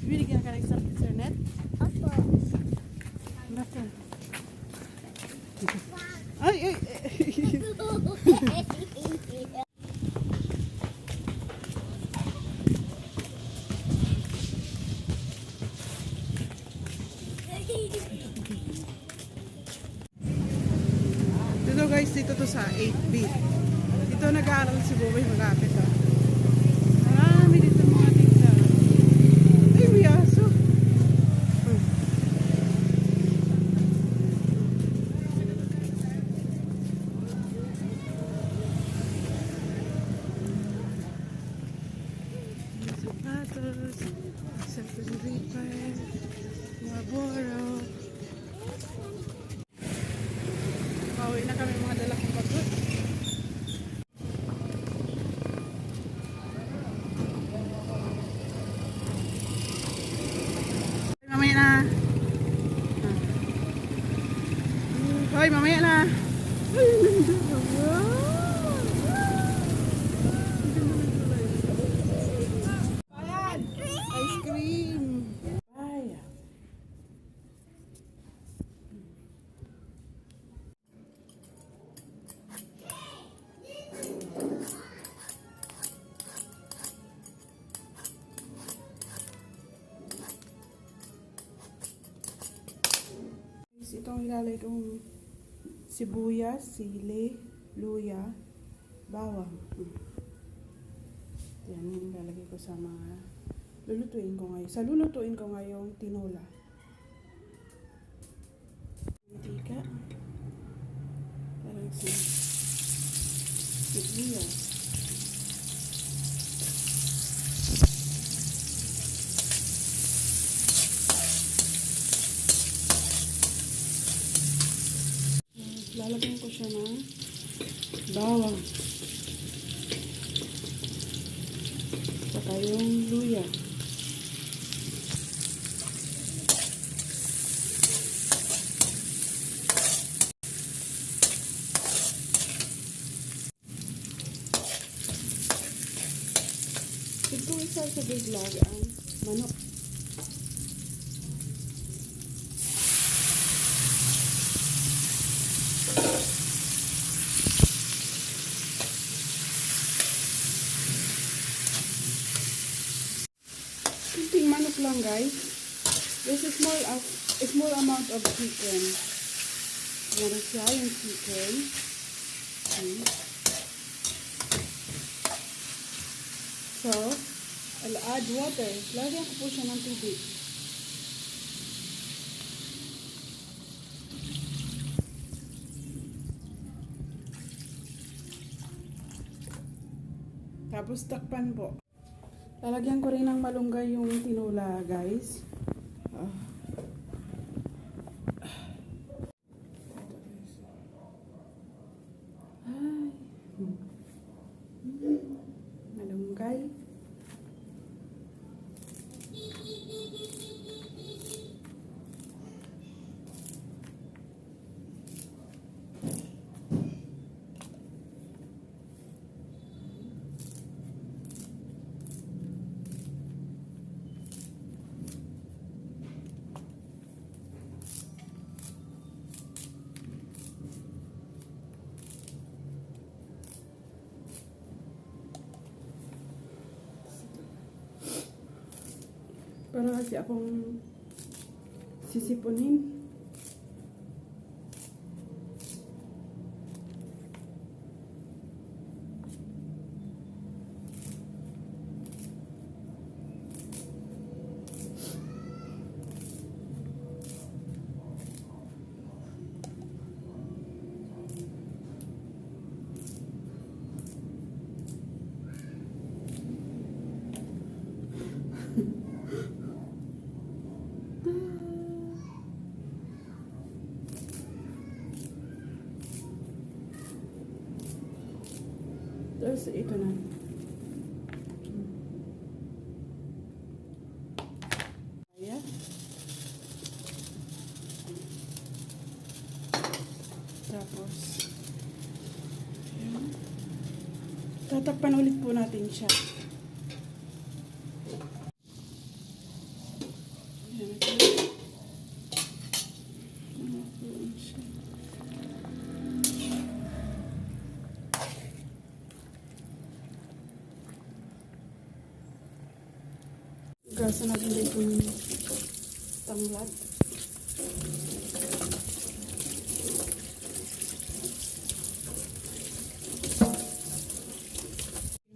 Binigyan ka ng isang internet? Opo. Basta. Ay, ay, ay. Dito guys, dito to sa 8B. Dito nag-aaral si Bobay malapit ah. Mga boro. Pauwi na kami mga dala kong bagot. Mamaya na. Hoy, mamaya na. Ice Guys, Itong ilalagay kong sibuyas, sili, luya, bawang. Yan yung ilalagay ko sa mga lulutuin ko ngayon. Sa lulutuin ko ngayong tinola. Mantika. Parang si sibuyas. Lalagyan ko siya ng bawang. Saka yung luya. Ito isa sa biglag ang manok. Kunting manok lang guys. There's a small, of, a small amount of chicken. Meron siya yung chicken. Hmm. So, I'll add water. Lagyan ko po siya ng tubig. Tapos takpan po. Lalagyan ko rin ng malunggay yung tinula, guys. Ah. Ay. Hmm. Malunggay. Para kasi akong sisipunin. Tapos ito na. Tapos, ayan. tatakpan ulit po natin siya. Yan, ito. Napuan siya. Gasa natin dito ng tanglad.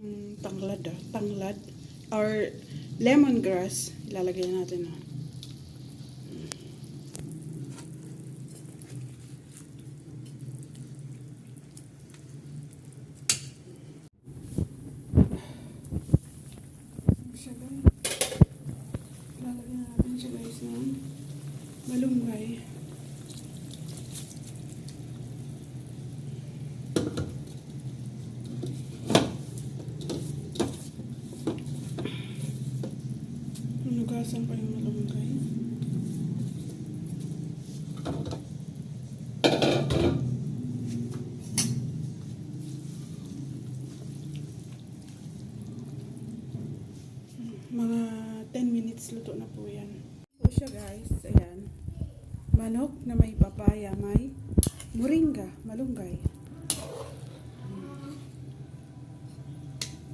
Yung tanglad ah, tanglad or lemongrass ilalagay natin ah. Siya guys. Ilalagay natin siya guys ng malunggay. Hinugasan pa yung malunggay. Mga 10 minutes luto na po yan. Po siya guys. Ayan. Manok na may papaya, may moringa, malunggay.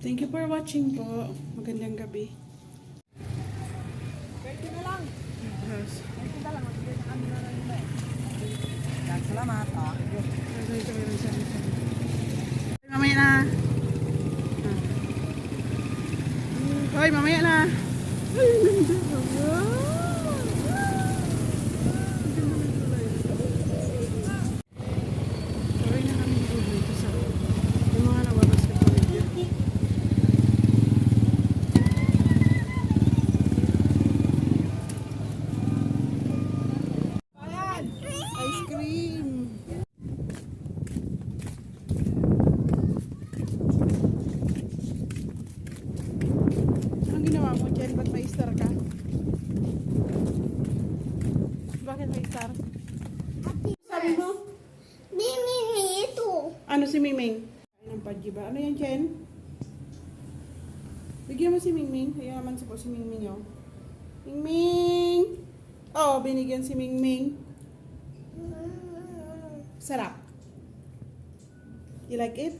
Thank you for watching po. Magandang gabi. Pwede na lang. Yes. Pwede na lang. Magbigay sa kami na lang yun eh. Yan, salamat. Yun. Mamaya na. Hoy, mamaya na. Sorry na kami dito sa yung mga nababas ka pamilya. Ayan. Ice cream. Anong ginawa mo, Jen? Ba't may star ka? Bakit may star? Sabi mo? Mimi itu. Ano si Miming? Kain ng padji ba? Ano yan, Jen? Bigyan mo si Mingming. Hayaman si po si Mingming, oh. Mingming! Oh, binigyan si Mingming. Sarap. You like it?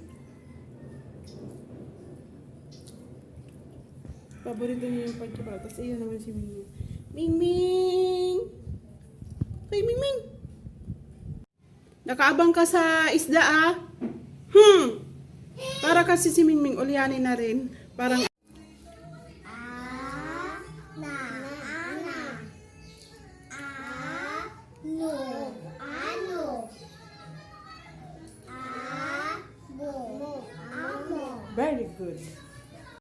Paborito niya yung padji ba? Tapos iyan naman si Mingming. Mingming! Hey, Mingming! Nakaabang ka sa isda ah. Hmm. Para kasi si Mingming ulyanin na rin. Parang